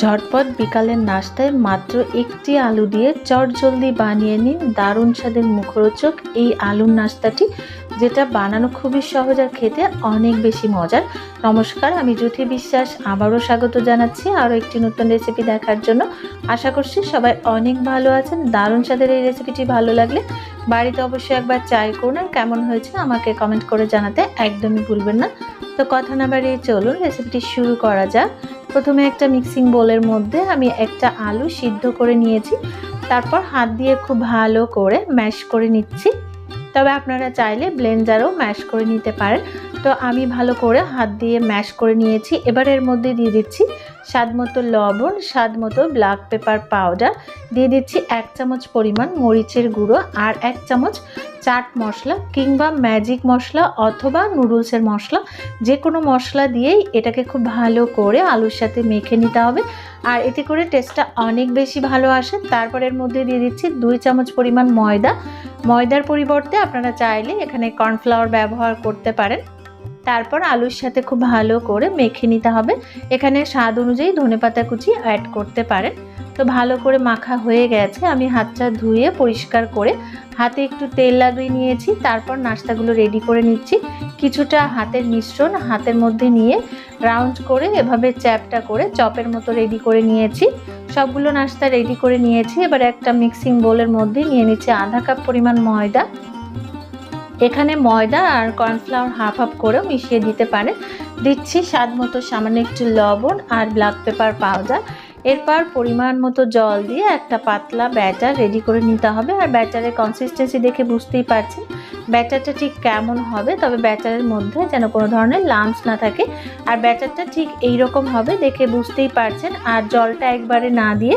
ঝটপট বিকালের নাস্তায় মাত্র একটি আলু দিয়ে চটজলদি বানিয়ে নিন দারুণ স্বাদের মুখরোচক এই আলুর নাস্তাটি, যেটা বানানো খুবই সহজ আর খেতে অনেক বেশি মজার। নমস্কার, আমি জ্যোতি বিশ্বাস, আবারও স্বাগত জানাচ্ছি আরও একটি নতুন রেসিপি দেখার জন্য। আশা করছি সবাই অনেক ভালো আছেন, দারুণ স্বাদের এই রেসিপিটি ভালো লাগলে বাড়িতে অবশ্যই একবার ট্রাই করুন আর কেমন হয়েছে আমাকে কমেন্ট করে জানাতে একদমই ভুলবেন না। তো কথা না বাড়িয়ে চলুন রেসিপিটি শুরু করা যাক। প্রথমে একটা মিক্সিং বোলের মধ্যে আমি একটা আলু সিদ্ধ করে নিয়েছি। তারপর হাত দিয়ে খুব ভালো করে ম্যাশ করে নিচ্ছি। তবে আপনারা চাইলে ব্লেন্ডারও ম্যাশ করে নিতে পারেন। তো আমি ভালো করে হাত দিয়ে ম্যাশ করে নিয়েছি। এবার এর মধ্যে দিয়ে দিচ্ছি স্বাদ মতো লবণ, স্বাদ মতো ব্ল্যাক পেপার পাউডার দিয়ে দিচ্ছি এক চামচ পরিমাণ মরিচের গুঁড়ো আর এক চামচ চাট মশলা কিংবা ম্যাজিক মশলা অথবা নুডলসের মশলা যে কোনো মশলা দিয়েই এটাকে খুব ভালো করে আলুর সাথে মেখে নিতে হবে। আর এতে করে টেস্টটা অনেক বেশি ভালো আসে। তারপর এর মধ্যে দিয়ে দিচ্ছি দুই চামচ পরিমাণ ময়দা। ময়দার পরিবর্তে আপনারা চাইলে এখানে কর্নফ্লাওয়ার ব্যবহার করতে পারেন। তারপর আলুর সাথে খুব ভালো করে মেখে নিতে হবে। এখানে স্বাদ অনুযায়ী ধনেপাতা কুচি অ্যাড করতে পারেন। তো ভালো করে মাখা হয়ে গেছে। আমি হাতটা ধুয়ে পরিষ্কার করে হাতে একটু তেল লাগিয়ে নিয়েছি। তারপর নাস্তাগুলো রেডি করে নিচ্ছি। কিছুটা হাতের মিশ্রণ হাতের মধ্যে নিয়ে রাউন্ড করে এভাবে চ্যাপটা করে চপের মতো রেডি করে নিয়েছি। সবগুলো নাস্তা রেডি করে নিয়েছি। এবার একটা মিক্সিং বোলের মধ্যে নিয়ে নিচ্ছি আধা কাপ পরিমাণ ময়দা। এখানে ময়দা আর কর্নফ্লাওয়ার হাফ হাফ করেও মিশিয়ে দিতে পারে দিচ্ছি স্বাদ মতো সামান্য একটু লবণ আর ব্ল্যাক পেপার পাউডার এরপর পরিমাণ মতো জল দিয়ে একটা পাতলা ব্যাটার রেডি করে নিতে হবে। আর ব্যাটারের কনসিস্টেন্সি দেখে বুঝতেই পারছেন ব্যাটারটা ঠিক কেমন হবে, তবে ব্যাটারের মধ্যে যেন কোনো ধরনের লাম্পস না থাকে। আর ব্যাটারটা ঠিক এই রকম হবে দেখে বুঝতেই পারছেন। আর জলটা একবারে না দিয়ে,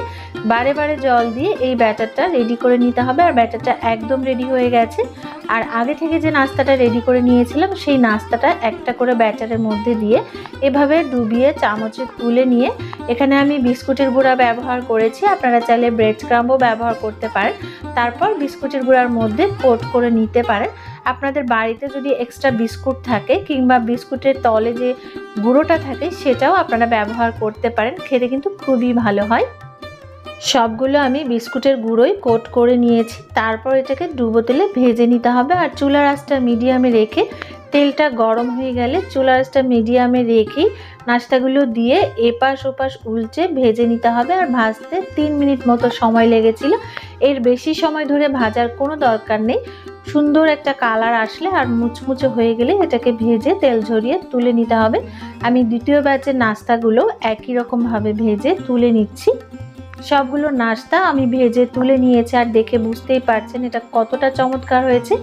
বারে বারে জল দিয়ে এই ব্যাটারটা রেডি করে নিতে হবে। আর ব্যাটারটা একদম রেডি হয়ে গেছে। আর আগে থেকে যে নাস্তাটা রেডি করে নিয়েছিলাম, সেই নাস্তাটা একটা করে ব্যাটারের মধ্যে দিয়ে এভাবে ডুবিয়ে চামচে তুলে নিয়ে এখানে আমি বিস্কুটের গুঁড়া ব্যবহার করেছি। আপনারা চাইলে ব্রেড ক্রাম্বও ব্যবহার করতে পারেন। তারপর বিস্কুটের গুঁড়ার মধ্যে কোট করে নিতে পারেন। আপনাদের বাড়িতে যদি এক্সট্রা বিস্কুট থাকে কিংবা বিস্কুটের তলে যে গুঁড়োটা থাকে, সেটাও আপনারা ব্যবহার করতে পারেন। খেতে কিন্তু খুবই ভালো হয়। সবগুলো আমি বিস্কুটের গুঁড়োই কোট করে নিয়েছি। তারপর এটাকে ডুবো তেলে ভেজে নিতে হবে আর চুলার আঁচটা মিডিয়ামে রেখে তেলটা গরম হয়ে গেলে চুলার আঁচটা মিডিয়ামে রেখেই নাস্তাগুলো দিয়ে এপাশ ওপাশ উল্টে ভেজে নিতে হবে আর ভাজতে তিন মিনিট মতো সময় লেগেছিল। এর বেশি সময় ধরে ভাজার কোনো দরকার নেই। সুন্দর একটা কালার আসলে আর মুচমুচে হয়ে গেলে এটাকে ভেজে তেল ঝরিয়ে তুলে নিতে হবে। আমি দ্বিতীয় ব্যাচের নাস্তাগুলো একই রকমভাবে ভেজে তুলে নিচ্ছি। সবগুলো নাস্তা আমি ভেজে তুলে নিয়েছি আর দেখে বুঝতেই পারছেন এটা কতটা চমৎকার হয়েছে।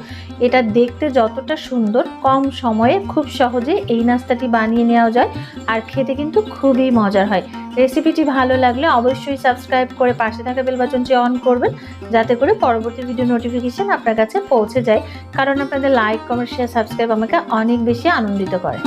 এটা দেখতে যতটা সুন্দর, কম সময়ে খুব সহজে এই নাস্তাটি বানিয়ে নেওয়া যায় আর খেতে কিন্তু খুবই মজার হয়। রেসিপিটি ভালো লাগলে অবশ্যই সাবস্ক্রাইব করে পাশে থাকা বেল বাটনটি অন করবেন যাতে করে পরবর্তী ভিডিও নোটিফিকেশান আপনার কাছে পৌঁছে যায়। কারণ আপনাদের লাইক কমেন্ট শেয়ার সাবস্ক্রাইব আমাকে অনেক বেশি আনন্দিত করে।